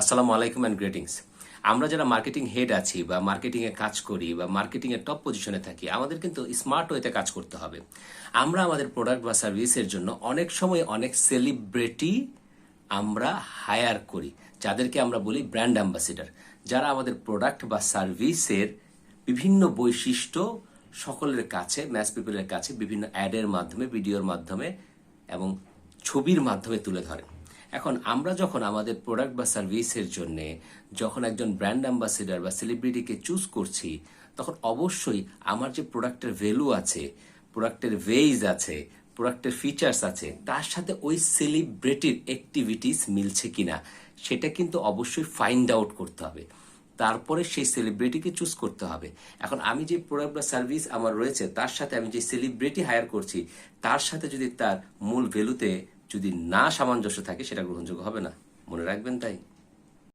আসসালামু আলাইকুম and greetings আমরা যারা মার্কেটিং হেড আছি বা মার্কেটিং এ কাজ করি বা মার্কেটিং এর টপ পজিশনে থাকি, আমাদের কিন্তু স্মার্ট ওয়েতে কাজ করতে হবে। আমরা আমাদের প্রোডাক্ট বা সার্ভিসের জন্য অনেক সময় অনেক সেলিব্রিটি আমরা হায়ার করি, যাদেরকে আমরা বলি ব্র্যান্ড অ্যাম্বাসিডার যারা আমাদের প্রোডাক্ট বা সার্ভিসের বিভিন্ন বৈশিষ্ট্য সকলের কাছে ম্যাস পিপলের কাছে বিভিন্ন অ্যাডের মাধ্যমে ভিডিওর মাধ্যমে এবং ছবির মাধ্যমে তুলে ধরে। এখন আমরা যখন আমাদের প্রোডাক্ট বা সার্ভিসের জন্য যখন একজন ব্র্যান্ড অ্যাম্বাসেডার বা সেলিব্রিটিকে চুজ করছি, তখন অবশ্যই আমার যে প্রোডাক্টের ভ্যালু আছে প্রোডাক্টের ভেইজ আছে প্রোডাক্টের ফিচার্স আছে, তার সাথে ওই সেলিব্রিটির অ্যাক্টিভিটিস মিলছে কিনা, সেটা কিন্তু অবশ্যই ফাইন্ড আউট করতে হবে। তারপরে সেই সেলিব্রিটিকে চুজ করতে হবে। এখন আমি যে প্রোডাক্ট বা সার্ভিস আমার রয়েছে, তার সাথে আমি যে সেলিব্রিটি হায়ার করছি, তার সাথে যদি তার মূল ভ্যালুতে যদি না সামঞ্জস্য থাকে সেটা গ্রহণযোগ্য হবে না। মনে রাখবেন তাই?